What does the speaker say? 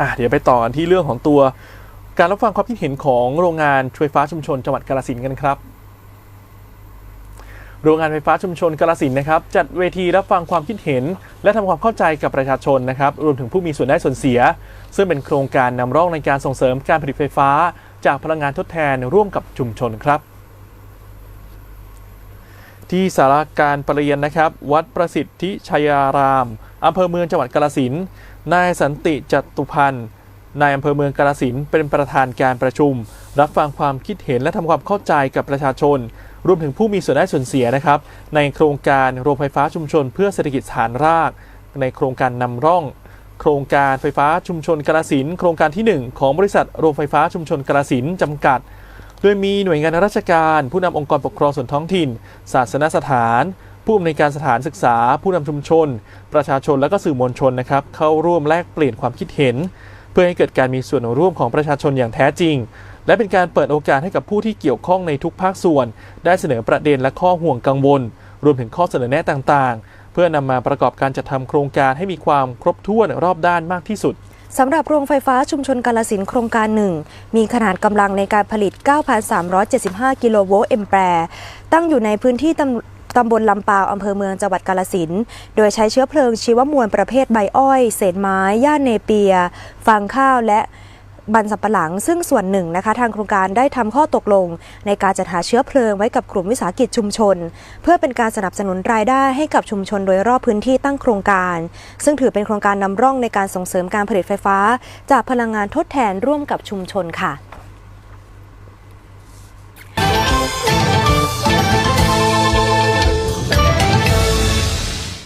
อะเดี๋ยวไปต่อกันที่เรื่องของตัว การรับฟังความคิดเห็นของโรงงานไฟฟ้าชุมชนจังหวัดกาฬสินธุ์กันครับโรงงานไฟฟ้าชุมชนกาฬสินนะครับจัดเวทีรับฟังความคิดเห็น และทำความเข้าใจกับประชาชนนะครับรวมถึงผู้มีส่วนได้ส่วนเสีย ซึ่งเป็นโครงการนำร่องในการส่งเสริมการผลิตไฟฟ้า จากพลังงานทดแทนร่วมกับชุมชนครับ ที่สาราการประเรียนนะครับ วัดประสิทธิชัยารามอำเภอเมืองจังหวัดกาฬสินนายสันติจตุพันธ์นายอำเภอเมืองกาฬสินเป็นประธานการประชุม รับฟังความคิดเห็นและทำความเข้าใจกับประชาชน รวมถึงผู้มีส่วนได้ส่วนเสียนะครับ ในโครงการโรงไฟฟ้าชุมชน เพื่อเศรษฐกิจฐานราก ในโครงการนำร่อง โครงการไฟฟ้าชุมชนกาฬสินโครงการทีหนึ่1 ของบริษัทโรงไฟฟ้าชุมชนกาฬสินจำกัด ดยมีหน่วยงานราชการ ผู้นำองค์กรปกครองส่วนท้องถิ่น ศาสนสถาน ผู้อำนวยการสถานศึกษา ผู้นำชุมชน ประชาชนและก็สื่อมวลชนนะครับเข้าร่วมแลกเปลี่ยนความคิดเห็น เพื่อให้เกิดการมีส่วนร่วมของประชาชนอย่างแท้จริง และเป็นการเปิดโอกาสให้กับผู้ที่เกี่ยวข้องในทุกภาคส่วน ได้เสนอประเด็นและข้อห่วงกังวล รวมถึงข้อเสนอแนะต่างๆ เพื่อนำมาประกอบการจัดทำโครงการให้มีความครบถ้วนรอบด้านมากที่สุด สำหรับโรงไฟฟ้าชุมชนกาลสินโครงการหนึ่งมีขนาดกำลังในการผลิต 9,375 กิโลโวลต์แอมแปร์ตั้งอยู่ในพื้นที่ตำตำบลลำปาวอำเภอเมืองจังหวัดกาลสินโดยใช้เชื้อเพลิงชีวมวลประเภทใบอ้อย เศษไม้ หญ้าเนเปีย ฟางข้าวและ บันสับปะหลัง ซึ่งส่วนหนึ่งนะคะ ทางโครงการได้ทำข้อตกลง ในการจัดหาเชื้อเพลิงไว้กับกลุ่มวิสาหกิจชุมชน เพื่อเป็นการสนับสนุนรายได้ให้กับชุมชนโดยรอบพื้นที่ตั้งโครงการ ซึ่งถือเป็นโครงการนำร่องในการส่งเสริมการผลิตไฟฟ้า จากพลังงานทดแทนร่วมกับชุมชนค่ะ